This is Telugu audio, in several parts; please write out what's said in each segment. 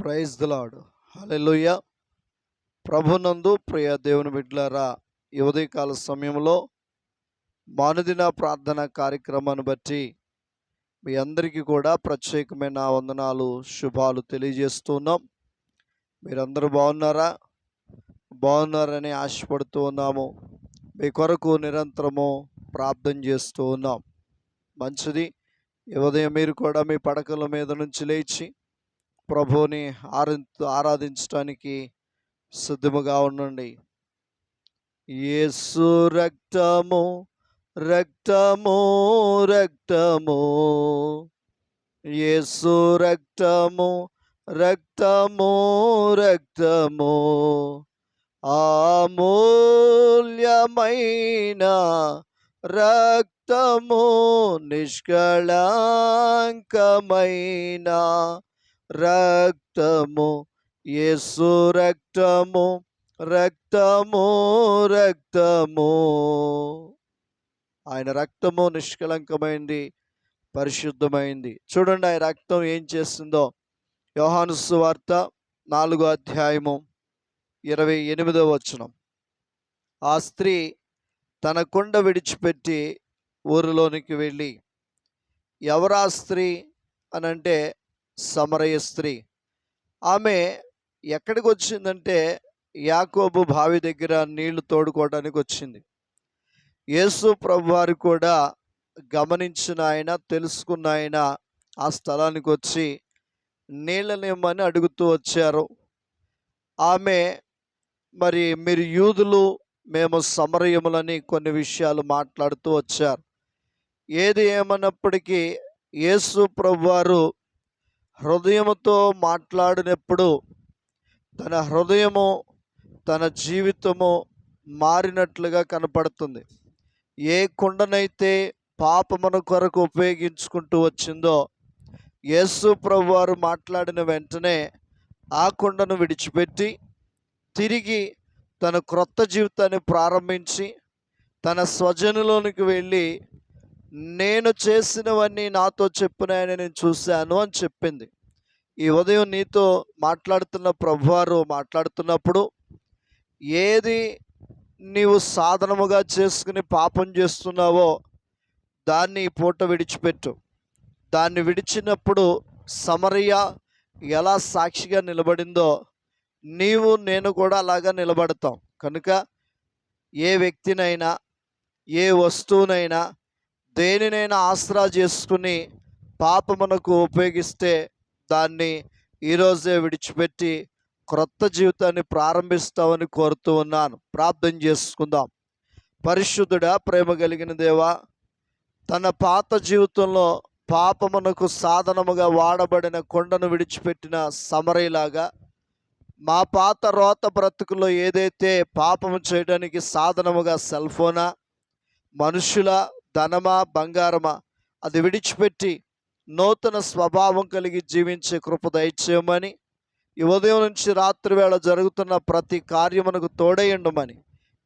ప్రైజ్ దిలాడు హలెలుయ ప్రభునందు ప్రియ దేవుని బిడ్లారా ఈ ఉదయకాల సమయంలో మానుదిన ప్రార్థన కార్యక్రమాన్ని బట్టి మీ అందరికీ కూడా ప్రత్యేకమైన వందనాలు శుభాలు తెలియజేస్తున్నాం. మీరందరూ బాగున్నారా? బాగున్నారని ఆశపడుతూ ఉన్నాము. మీ కొరకు నిరంతరము ప్రార్థన చేస్తూ ఉన్నాం. మంచిది. ఈ ఉదయం మీరు కూడా మీ పడకల మీద నుంచి లేచి ప్రభువుని ఆరా ఆరాధించడానికి సిద్ధముగా ఉండండి. యేసు రక్తము రక్తము రక్తము. యేసు రక్తము రక్తము రక్తము. ఆమూల్యమైన రక్తము నిష్కళంకమైన రక్తము యేసు రక్తము రక్తము రక్తము. ఆయన రక్తము నిష్కలంకమైంది పరిశుద్ధమైంది. చూడండి ఆయన రక్తం ఏం చేస్తుందో. యోహాను సువార్త నాలుగో అధ్యాయము ఇరవై ఎనిమిదో వచనం. ఆ స్త్రీ తన కుండ విడిచిపెట్టి ఊరిలోనికి వెళ్ళి ఎవరా స్త్రీ అనంటే సమరయ స్త్రీ. ఆమె ఎక్కడికి వచ్చిందంటే యాకోబు బావి దగ్గర నీళ్ళు తోడుకోవడానికి వచ్చింది. యేసు ప్రభు వారు కూడా గమనించిన ఆయన తెలుసుకున్న ఆయన ఆ స్థలానికి వచ్చి నీళ్ళనిమ్మని అడుగుతూ వచ్చారు. ఆమె మరి మీరు యూదులు మేము సమరయములని కొన్ని విషయాలు మాట్లాడుతూ వచ్చారు. ఏది ఏమన్నప్పటికీ యేసు ప్రభువారు హృదయముతో మాట్లాడినప్పుడు తన హృదయము తన జీవితము మారినట్లుగా కనపడుతుంది. ఏ కుండనైతే పాపమున కొరకు ఉపయోగించుకుంటూ వచ్చిందో యేసు ప్రభు వారు మాట్లాడిన వెంటనే ఆ కుండను విడిచిపెట్టి తిరిగి తన క్రొత్త జీవితాన్ని ప్రారంభించి తన స్వజనులోనికి వెళ్ళి నేను చేసినవన్నీ నాతో చెప్పునాయని నేను చూశాను అని చెప్పింది. ఈ ఉదయం నీతో మాట్లాడుతున్న ప్రభువారు మాట్లాడుతున్నప్పుడు ఏది నీవు సాధనముగా చేసుకుని పాపం చేస్తున్నావో దాన్ని పూట విడిచిపెట్టు. దాన్ని విడిచినప్పుడు సమరయ్య ఎలా సాక్షిగా నిలబడిందో నీవు నేను కూడా అలాగా నిలబడతాం. కనుక ఏ వ్యక్తినైనా ఏ వస్తువునైనా దేనినైనా ఆసరా చేసుకుని పాపమునకు ఉపయోగిస్తే దాన్ని ఈరోజే విడిచిపెట్టి క్రొత్త జీవితాన్ని ప్రారంభిస్తామని కోరుతూ ఉన్నాను. ప్రార్థన చేసుకుందాం. పరిశుద్ధుడా ప్రేమ కలిగిన దేవా తన పాత జీవితంలో పాపమునకు సాధనముగా వాడబడిన కొండను విడిచిపెట్టిన సమరయ్యలాగా మా పాత రోత బ్రతుకులో ఏదైతే పాపము చేయడానికి సాధనముగా సెల్ ఫోనా మనుషుల ధనమా బంగారమా అది విడిచిపెట్టి నూతన స్వభావం కలిగి జీవించే కృప దయచేయమని ఈ ఉదయం నుంచి రాత్రి వేళ జరుగుతున్న ప్రతి కార్యమునకు తోడయండమని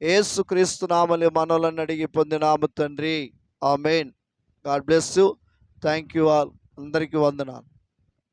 ఏసు క్రీస్తు నామలి మనలను అడిగి పొందినాము తండ్రి. Amen God bless you. Thank you all. అందరికీ వందనాలు.